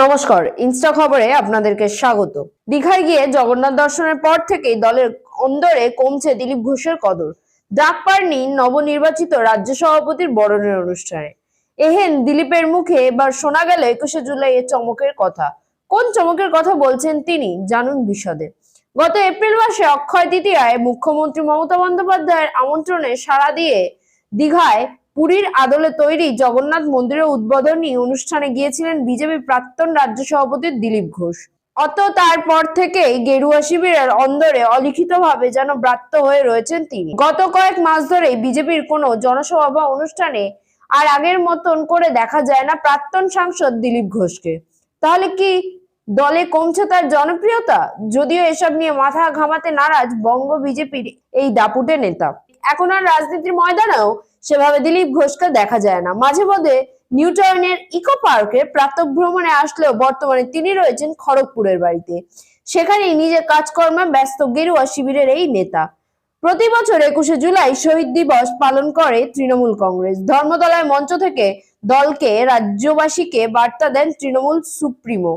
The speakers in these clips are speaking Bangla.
নমস্কার, ইনস্টা খবরে আপনাদেরকে স্বাগত। দীঘায় গিয়ে জগন্নাথ দর্শনের পর থেকেই দলের অন্দরে কমছে দিলীপ ঘোষের কদর। ডাক পাননি নবনির্বাচিত রাজ্য সভাপতির বরণের অনুষ্ঠানে। এহেন দিলীপের মুখে এবার শোনা গেল একুশে জুলাই এর চমকের কথা। কোন চমকের কথা বলছেন তিনি জানুন বিশদে। গত এপ্রিল মাসে অক্ষয় তৃতীয়ায় মুখ্যমন্ত্রী মমতা বন্দ্যোপাধ্যায়ের আমন্ত্রণে সাড়া দিয়ে দীঘায় পুরীর আদলে তৈরি জগন্নাথ মন্দিরের উদ্বোধনী অনুষ্ঠানে গিয়েছিলেন বিজেপি প্রাক্তন রাজ্য সভাপতি দিলীপ ঘোষ। অত তারপর থেকেই গেরুয়া শিবিরের অন্দরে অলিখিতভাবে যেন ব্রাত্য হয়ে রয়েছেন তিনি। গত কয়েক মাস ধরে বিজেপির কোনো জনসভা বা অনুষ্ঠানে আর আগের মতন করে দেখা যায় না প্রাক্তন সাংসদ দিলীপ ঘোষকে। তাহলে কি দলে কমছে তার জনপ্রিয়তা? যদিও এসব নিয়ে মাথা ঘামাতে নারাজ বঙ্গ বিজেপির এই দাপুটে নেতা। এখন আর রাজনীতির ময়দানেও সেভাবে দিলীপ ঘোষকে দেখা যায় না। মাঝে মধ্যে নিউ টাউনের ইকো পার্কে প্রাতঃ ভ্রমণে আসলেও বর্তমানে তিনি রয়েছেন খড়গপুরের বাড়িতে। সেখানেই নিজের কাজকর্মে ব্যস্ত গেরুয়া শিবিরের এই নেতা। প্রতি বছর একুশে জুলাই শহীদ দিবস পালন করে তৃণমূল কংগ্রেস। ধর্মতলায় মঞ্চ থেকে দলকে, রাজ্যবাসীকে বার্তা দেন তৃণমূল সুপ্রিমো।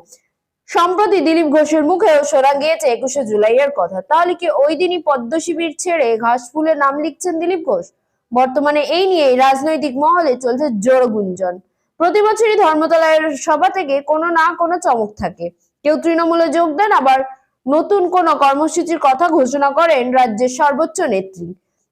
সম্প্রতি দিলীপ ঘোষের মুখেও শোনা গিয়েছে একুশে জুলাইয়ের কথা। তাহলে কি ওই দিনই পদ্ম শিবির ছেড়ে ঘাস ফুলে নাম লিখছেন দিলীপ ঘোষ? বর্তমানে এই নিয়েই রাজনৈতিক মহলে চলছে জোর গুঞ্জন। প্রতি বছরই ধর্মতলার সভা থেকে কোনো না কোনো চমক থাকে। কেউ তৃণমূলে যোগ দেন, আবার নতুন কোনো কর্মসূচির কথা ঘোষণা করেন রাজ্যের সর্বোচ্চ নেত্রী।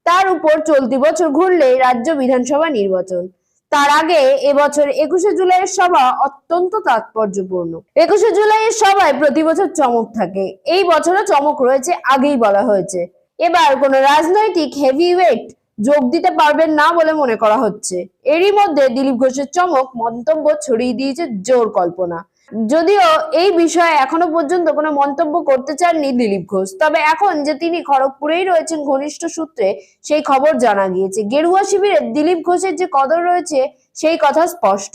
তার উপর চলতি বছর ঘুরলেই রাজ্য বিধানসভা নির্বাচন। তার আগে এবছর একুশে জুলাইয়ের সভা অত্যন্ত তাৎপর্যপূর্ণ। একুশে জুলাইয়ের সভায় প্রতি বছর চমক থাকে। এই বছরও চমক রয়েছে, আগেই বলা হয়েছে। এবার কোন রাজনৈতিক হেভিওয়েট যোগ দিতে পারবেন না বলে মনে করা হচ্ছে। এরই মধ্যে দিলীপ ঘোষের চমক মন্তব্য ছড়িয়ে দিয়েছে জোর কল্পনা। যদিও এই বিষয়ে এখনও পর্যন্ত কোনো মন্তব্য করতে চাননি দিলীপ ঘোষ। তবে এখন যে তিনি খড়গপুরেই রয়েছেন ঘনিষ্ঠ সূত্রে, সেই খবর জানা গিয়েছে। গেরুয়া শিবিরে দিলীপ ঘোষের যে কদর রয়েছে, সেই কথা স্পষ্ট।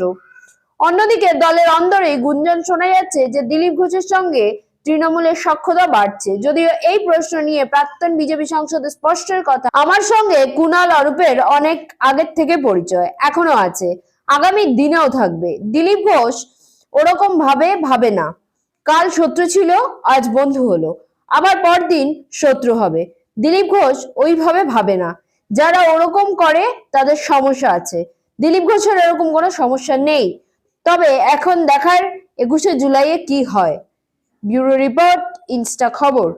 অন্যদিকে দলের অন্দরেই গুঞ্জন শোনা যাচ্ছে যে দিলীপ ঘোষের সঙ্গে তৃণমূলের সক্ষতা বাড়ছে। যদিও এই প্রশ্ন নিয়ে প্রাক্তন বিজেপি সংসদে স্পষ্টের কথা, আমার সঙ্গে কুনাল অরূপের অনেক আগের থেকে পরিচয় এখনও আছে। আগামী দিনেও থাকবে। দিলীপ ঘোষ ওরকম ভাবে ভাবে না। কাল শত্রু ছিল, আজ বন্ধু হলো। আবার পরদিন শত্রু হবে। দিলীপ ঘোষ ওইভাবে ভাবে না। যারা ওরকম করে, তাদের সমস্যা আছে। দিলীপ ঘোষের এরকম কোনো সমস্যা নেই। তবে এখন দেখার একুশে জুলাইয়ে কি হয়? ব্যুরো রিপোর্ট, ইনস্টা খবর।